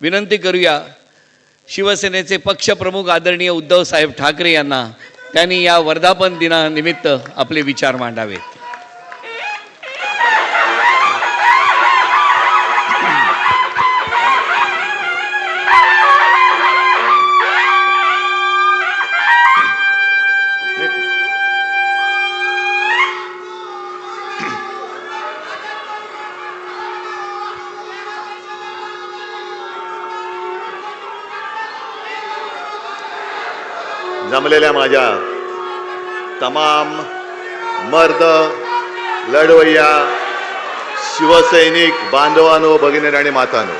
विनंती करूया. शिवसेनेचे पक्षप्रमुख आदरणीय उद्धव साहेब ठाकरे यांना त्यांनी या वर्धापन दिनानिमित्त आपले विचार मांडावेत. जमलेल्या माझ्या तमाम मर्द लढवय्या शिवसैनिक बांधवानो भगिनी आणि मातानो.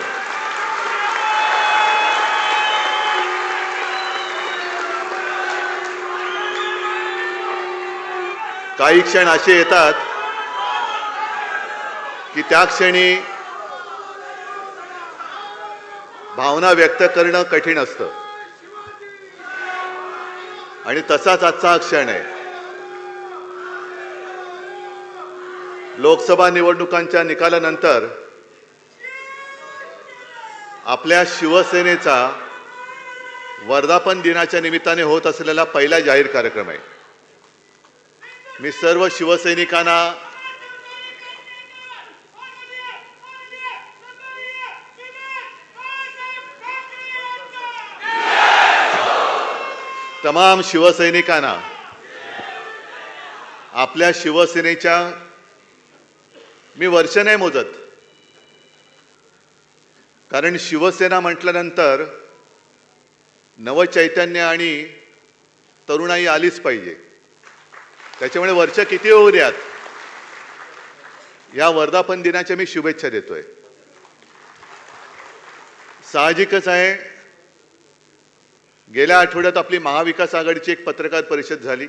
काही क्षण असे येतात की त्या क्षणी भावना व्यक्त करणं कठीण असतं. आणि तसाच आजचा क्षण आहे. लोकसभा निवडणुकांच्या निकालानंतर आपल्या शिवसेनेचा वर्धापन दिनाच्या निमित्ताने होत असलेला पहिला जाहीर कार्यक्रम आहे. मी सर्व शिवसैनिकांना तमाम शिवसैनिकांना आपल्या शिवसेनेच्या मी वर्ष नाही मोजत कारण शिवसेना म्हटल्यानंतर नवचैतन्य आणि तरुणाई आलीच पाहिजे. त्याच्यामुळे वर्ष किती होऊ द्यात? या वर्धापन दिनाच्या मी शुभेच्छा देतोय. साहजिकच आहे गेल्या आठवड्यात आपली महाविकास आघाडीची एक पत्रकार परिषद झाली.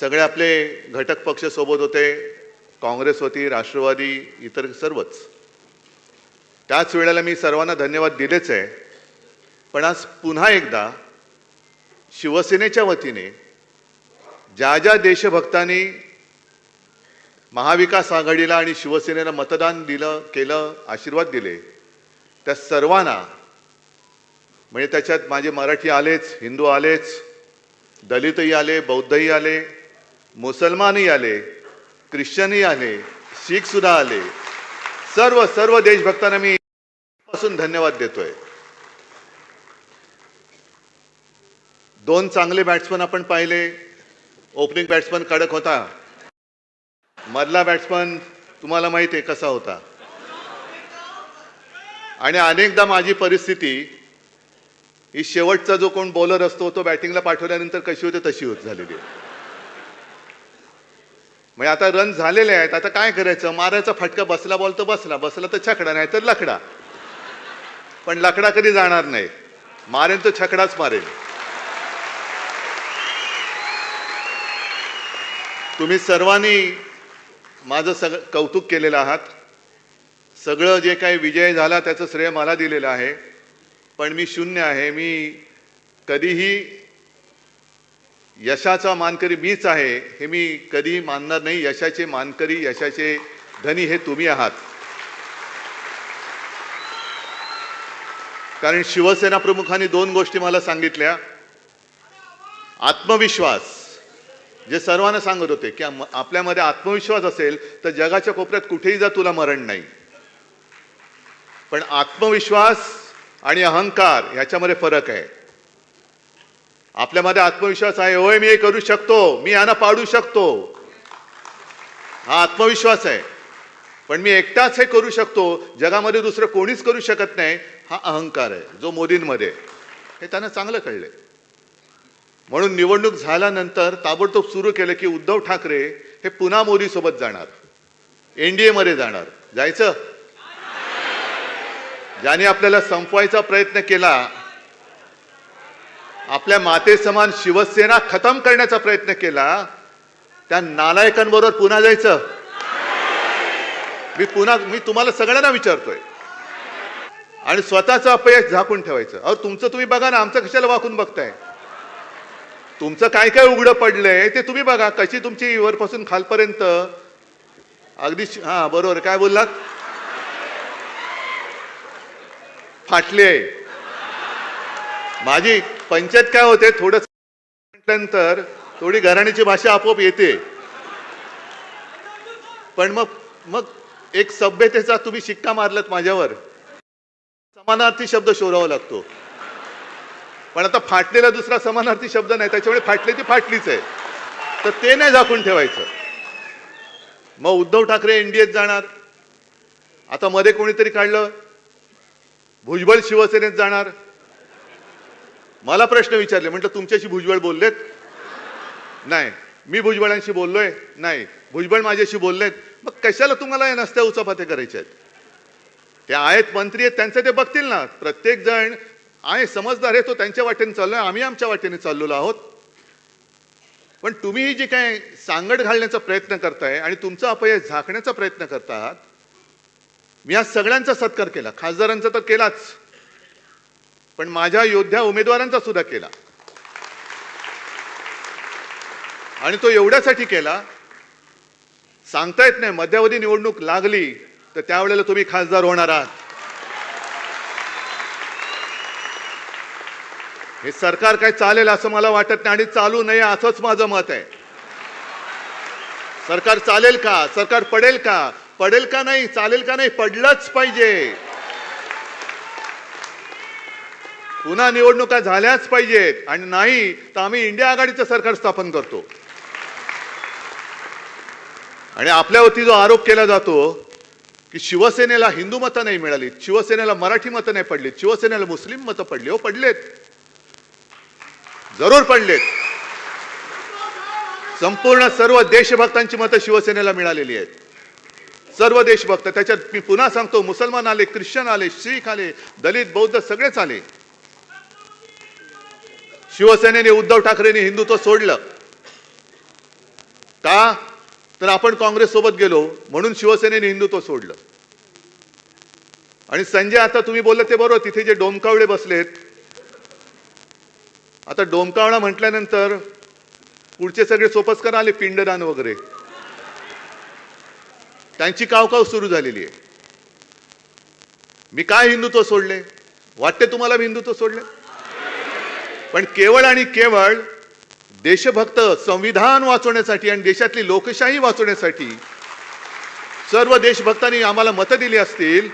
सगळे आपले घटक पक्ष सोबत होते काँग्रेस होती राष्ट्रवादी इतर सर्वच. त्याच वेळेला मी सर्वांना धन्यवाद दिलेच आहे. पण आज पुन्हा एकदा शिवसेनेच्या वतीने ज्या ज्या देशभक्तांनी महाविकास आघाडीला आणि शिवसेनेला मतदान दिलं केलं आशीर्वाद दिले त्या सर्वांना म्हणजे त्याच्यात माझे मराठी आलेच हिंदू आलेच दलितही आले बौद्धही आले मुसलमानही आले ख्रिश्चनही आले शीख सुद्धा आले. सर्व सर्व देशभक्तांना मी पासून धन्यवाद देतोय. दोन चांगले बॅट्समन आपण पाहिले. ओपनिंग बॅट्समन कडक होता. मधला बॅट्समन तुम्हाला माहिती आहे कसा होता. आणि अनेकदा माझी परिस्थिती ही शेवटचा जो कोण बॉलर असतो तो बॅटिंगला पाठवल्यानंतर कशी होते तशी होत झालेली आहे. म्हणजे आता रन झालेले आहेत आता काय करायचं? मारायचा फटका बसला बॉल तर बसला बसला तर छकडा नाही तर लकडा. पण लकडा कधी जाणार नाही. मारेन तर छकडाच मारेल तुम्ही सर्वांनी माझं सगळं कौतुक केलेलं आहात. सगळं जे काही विजय झाला त्याचं श्रेय मला दिलेलं आहे. पण मी शून्य आहे. मी कधीही यशाचा मानकरी मीच आहे हे मी कधीही मानणार नाही. यशाचे मानकरी यशाचे धनी हे तुम्ही आहात. कारण शिवसेना प्रमुखांनी दोन गोष्टी मला सांगितल्या. आत्मविश्वास. जे सर्वांना सांगत होते की आपल्यामध्ये आत्मविश्वास असेल तर जगाच्या कोपऱ्यात कुठेही जा तुला मरण नाही. पण आत्मविश्वास आणि अहंकार ह्याच्यामध्ये फरक आहे. आपल्यामध्ये आत्मविश्वास आहे होय मी हे करू शकतो मी यांना पाडू शकतो. हा आत्मविश्वास आहे. पण मी एकटाच हे करू शकतो जगामध्ये दुसरं कोणीच करू शकत नाही हा अहंकार आहे जो मोदींमध्ये. हे त्यांना चांगलं कळलंय. म्हणून निवडणूक झाल्यानंतर ताबडतोब सुरू केलं की उद्धव ठाकरे हे पुन्हा मोदीसोबत जाणार. एनडीए मध्ये जाणार. जायचं? ज्याने आपल्याला संपवायचा प्रयत्न केला आपल्या माते समान शिवसेना खतम करण्याचा प्रयत्न केला त्या नालायकांबरोबर पुन्हा जायचं? मी पुन्हा मी तुम्हाला सगळ्यांना विचारतोय. आणि स्वतःचं अपयश झाकून ठेवायचं. अहो तुमचं तुम्ही बघा ना आमचं कशाला वाकून बघताय? तुमचं काय काय उघडं पडलंय ते तुम्ही बघा कशी तुमची वरपासून खालपर्यंत? अगदी हां हा बरोबर. काय बोललात? फाटली आहे. माझी पंचायत काय होते थोडं म्हटल्यानंतर थोडी घराण्याची भाषा आपोआप येते. पण मग मग एक सभ्यतेचा तुम्ही शिक्का मारलात माझ्यावर. समानार्थी शब्द शोधावा लागतो. पण आता फाटलेला दुसरा समानार्थी शब्द नाही त्याच्यामुळे फाटली ती फाटलीच आहे. तर ते नाही झाकून ठेवायचं. मग उद्धव ठाकरे एनडीएत जाणार. आता मध्ये कोणीतरी काढलं भुजबळ शिवसेनेत जाणार? मला प्रश्न विचारले. म्हटलं तुमच्याशी भुजबळ बोललेत? नाही. मी भुजबळांशी बोललोय? नाही. भुजबळ माझ्याशी बोललेत. मग कशाला तुम्हाला या नसत्या उचापाते करायच्या आहेत? ते आहेत मंत्री आहेत त्यांचं ते बघतील ना. प्रत्येक जण आहे समजदार आहे तो त्यांच्या वाटेने चाललोय आम्ही आमच्या वाटेने चाललेलो आहोत. पण तुम्ही जी काय सांगड घालण्याचा प्रयत्न करताय आणि तुमचा अपयश झाकण्याचा प्रयत्न करतात मी आज सगळ्यांचा सत्कार केला. खासदारांचा तर केलाच. पण माझ्या योद्ध्या उमेदवारांचा सुद्धा केला. आणि तो एवढ्यासाठी केला सांगता येत नाही मध्यावधी निवडणूक लागली तर त्यावेळेला तुम्ही खासदार होणार आहात. हे सरकार काय चालेल असं मला वाटत नाही आणि चालू नये असंच माझं मत आहे. सरकार चालेल का? सरकार पडेल का? पडेल का नाही चालेल का नाही पडलंच पाहिजे. पुन्हा निवडणुका झाल्याच पाहिजेत. आणि नाही तर आम्ही इंडिया आघाडीचं सरकार स्थापन करतो. आणि आपल्यावरती जो आरोप केला जातो की शिवसेनेला हिंदू मतं नाही मिळाली शिवसेनेला मराठी मतं नाही पडली शिवसेनेला मुस्लिम मतं पडली हो पडलेत. जरूर पडलेत. संपूर्ण सर्व देशभक्तांची मतं शिवसेनेला मिळालेली आहेत. सर्व देशभक्त त्याच्यात मी पुन्हा सांगतो मुसलमान आले ख्रिश्चन आले शीख आले दलित बौद्ध सगळेच आले. शिवसेनेने उद्धव ठाकरेंनी हिंदुत्व सोडलं. का? तर आपण काँग्रेस सोबत गेलो म्हणून शिवसेनेने हिंदुत्व सोडलं. आणि संजय आता तुम्ही बोलले ते बरोबर तिथे जे डोमकावळे बसलेत आता डोमकावळा म्हटल्यानंतर पुढचे सगळे सोपस्कर आले पिंडदान वगैरे. त्यांची कावकाव सुरू झालेली आहे. मी काय हिंदुत्व सोडले? वाटते तुम्हाला मी हिंदुत्व सोडले? पण केवळ आणि केवळ देशभक्त संविधान वाचवण्यासाठी आणि देशातली लोकशाही वाचवण्यासाठी सर्व देशभक्तांनी आम्हाला मतं दिली असतील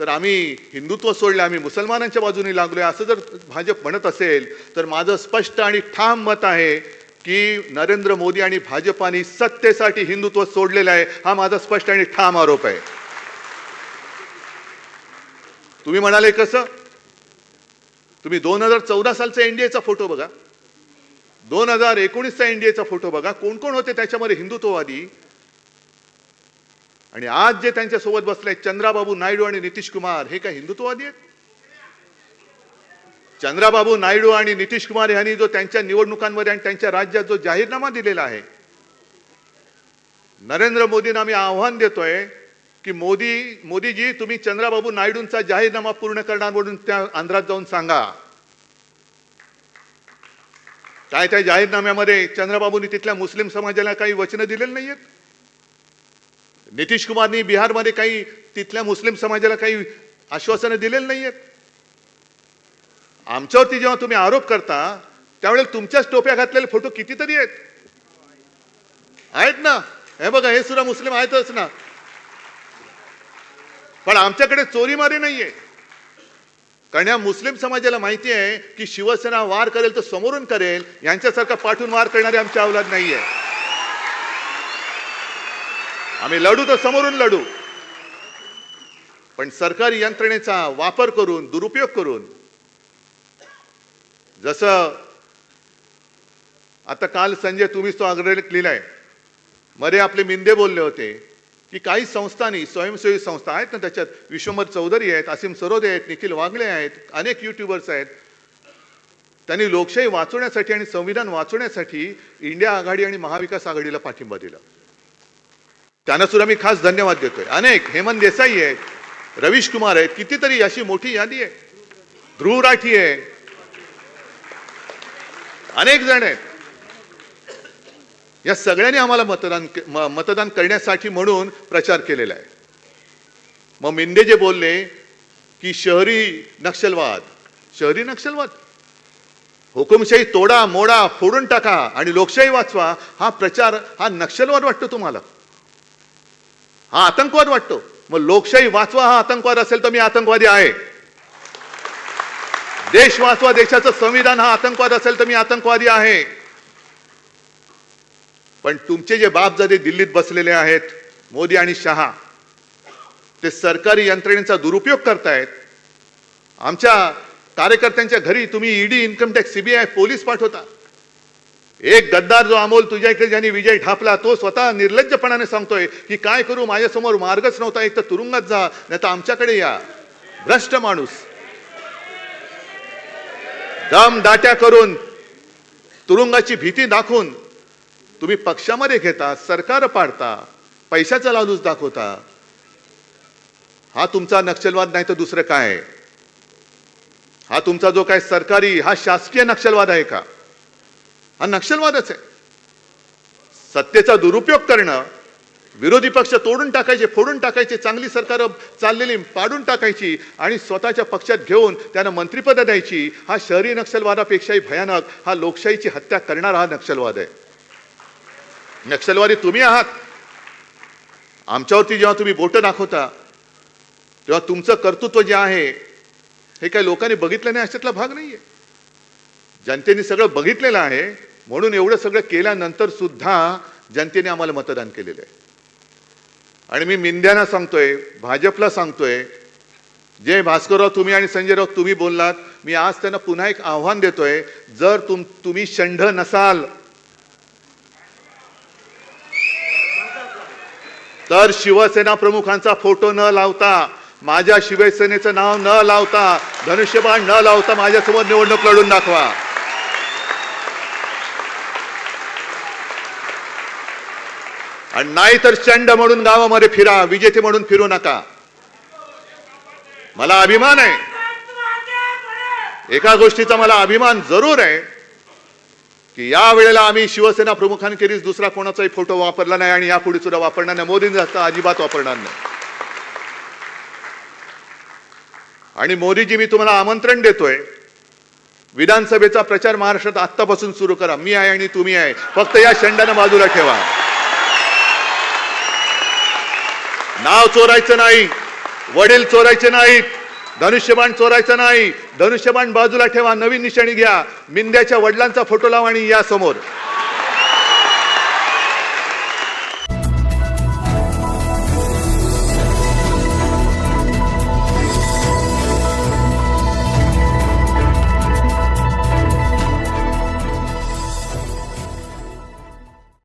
तर आम्ही हिंदुत्व सोडलं आम्ही मुसलमानांच्या बाजूने लागलोय. असं जर भाजप म्हणत असेल तर माझं स्पष्ट आणि ठाम मत आहे की नरेंद्र मोदी आणि भाजपाने सत्तेसाठी हिंदुत्व सोडलेलं आहे हा माझा स्पष्ट आणि ठाम आरोप आहे. तुम्ही म्हणाले कसं? तुम्ही दोन हजार चौदा सालचा एनडीएचा फोटो बघा. दोन हजार एकोणीसचा एनडीएचा फोटो बघा. कोण कोण होते त्याच्यामध्ये हिंदुत्ववादी? आणि आज जे त्यांच्यासोबत बसले चंद्राबाबू नायडू आणि नितीश कुमार हे काय हिंदुत्ववादी आहेत? चंद्राबाबू नायडू आणि नितीश कुमार यांनी जो त्यांच्या निवडणुकांमध्ये आणि त्यांच्या राज्यात जो जाहीरनामा दिलेला आहे नरेंद्र मोदींना आम्ही आव्हान देतोय की मोदी मोदीजी तुम्ही चंद्राबाबू नायडूंचा जाहीरनामा पूर्ण करणार म्हणून त्या आंध्रात जाऊन सांगा. काय त्या जाहीरनाम्यामध्ये चंद्रबाबूंनी तिथल्या मुस्लिम समाजाला काही वचनं दिलेली नाहीयेत? नितीश कुमारनी बिहारमध्ये काही तिथल्या मुस्लिम समाजाला काही आश्वासनं दिलेली नाहीयेत? आमच्यावरती जेव्हा तुम्ही आरोप करता त्यावेळेला तुमच्याच टोप्या घातलेले फोटो कितीतरी आहेत. आहेत ना? हे बघा हे सुद्धा मुस्लिम आहेतच ना. पण आमच्याकडे चोरीमारी नाहीये. कारण या मुस्लिम समाजाला माहिती आहे की शिवसेना वार करेल तर समोरून करेल यांच्यासारखा पाठून वार करणारे आमच्या अवलाद नाहीये. आम्ही लढू तर समोरून लढू. पण सरकारी यंत्रणेचा वापर करून दुरुपयोग करून जसं आता काल संजय तुम्हीच तो अग्रलेख लिहिलाय. मध्ये आपले मिंदे बोलले होते की काही संस्थांनी स्वयंसेवी संस्था आहेत ना त्याच्यात. विश्वमर चौधरी आहेत असीम सरोदे आहेत निखिल वाघले आहेत अनेक युट्यूबर्स आहेत. त्यांनी लोकशाही वाचवण्यासाठी आणि संविधान वाचवण्यासाठी इंडिया आघाडी आणि महाविकास आघाडीला पाठिंबा दिला. त्यांना सुद्धा मी खास धन्यवाद देतोय. अनेक हेमंत देसाई आहेत रवीश कुमार आहेत कितीतरी अशी मोठी यादी आहे. ध्रुव राठी आहे अनेक जण आहेत. या सगळ्यांनी आम्हाला मतदान मतदान करण्यासाठी म्हणून प्रचार केलेला आहे. मग मिंदे जे बोलले की शहरी नक्षलवाद शहरी नक्षलवाद. हुकुमशाही तोडा मोडा फोडून टाका आणि लोकशाही वाचवा हा प्रचार हा नक्षलवाद वाटतो तुम्हाला? हा आतंकवाद वाटतो. मग लोकशाही वाचवा हा आतंकवाद असेल तर मी आतंकवादी आहे. देश वाचवा देशाचं संविधान हा आतंकवाद असेल तर मी आतंकवादी आहे. पण तुमचे जे बापजादे दिल्लीत बसलेले आहेत मोदी आणि शहा ते सरकारी यंत्रणेचा दुरुपयोग करतायत. आमच्या कार्यकर्त्यांच्या घरी तुम्ही ED income tax CBI police पाठवता. एक गद्दार जो अमोल तुझ्या इकडे ज्यांनी विजय ढापला तो स्वतः निर्लज्जपणाने सांगतोय की काय करू माझ्यासमोर मार्गच नव्हता एक तर तुरुंगात जा नाही तर आमच्याकडे या. भ्रष्ट माणूस. दम दाट्या करून तुरुंगाची भीती दाखवून तुम्ही पक्षामध्ये घेता सरकार पाडता पैशाचा लालूच दाखवता. हा तुमचा नक्षलवाद नाही तर दुसरं काय? आहे हा तुमचा जो काय सरकारी हा शासकीय नक्षलवाद आहे का? हा नक्षलवादच आहे. सत्तेचा दुरुपयोग करणं विरोधी पक्ष तोडून टाकायचे फोडून टाकायचे चांगली सरकार चाललेली पाडून टाकायची आणि स्वतःच्या पक्षात घेऊन त्यांना मंत्रिपदं द्यायची हा शहरी नक्षलवादापेक्षाही भयानक हा लोकशाहीची हत्या करणारा हा नक्षलवाद आहे. नक्षलवादी तुम्ही आहात. आमच्यावरती जेव्हा तुम्ही बोटं दाखवता तेव्हा तुमचं कर्तृत्व जे आहे हे काही लोकांनी बघितलं नाही अशातला भाग नाहीये. जनतेने सगळं बघितलेलं आहे म्हणून एवढं सगळं केल्यानंतर सुद्धा जनतेने आम्हाला मतदान केलेलं आहे. आणि मी मिंद्यांना सांगतोय भाजपला सांगतोय जे भास्करराव तुम्ही आणि संजयराव तुम्ही बोललात. मी आज त्यांना पुन्हा एक आव्हान देतोय जर तुम तुम्ही षंढ नसाल. तर शिवसेना प्रमुखांचा फोटो न लावता माझ्या शिवसेनेचं नाव न लावता धनुष्यबाण न लावता माझ्यासमोर निवडणूक लढून दाखवा. आणि नाही तर चंड म्हणून गावामध्ये फिरा विजेते म्हणून फिरू नका. मला अभिमान आहे. एका गोष्टीचा मला अभिमान जरूर आहे की या वेळेला आम्ही शिवसेना प्रमुखांखेरीज दुसरा कोणाचाही फोटो वापरला नाही आणि यापुढे सुद्धा वापरणार नाही. मोदींचा अजिबात वापरणार नाही. आणि मोदीजी मी तुम्हाला आमंत्रण देतोय विधानसभेचा प्रचार महाराष्ट्रात आत्तापासून सुरू करा. मी आहे आणि तुम्ही आहे. फक्त या शंडानं बाजूला ठेवा. नाव चोरायचं नाही वडील चोरायचे नाहीत धनुष्यबाण चोरायचं नाही धनुष्यबाण बाजूला ठेवा नवीन निशाणी घ्या मिंद्याच्या वडिलांचा फोटो लावा आणि या समोर.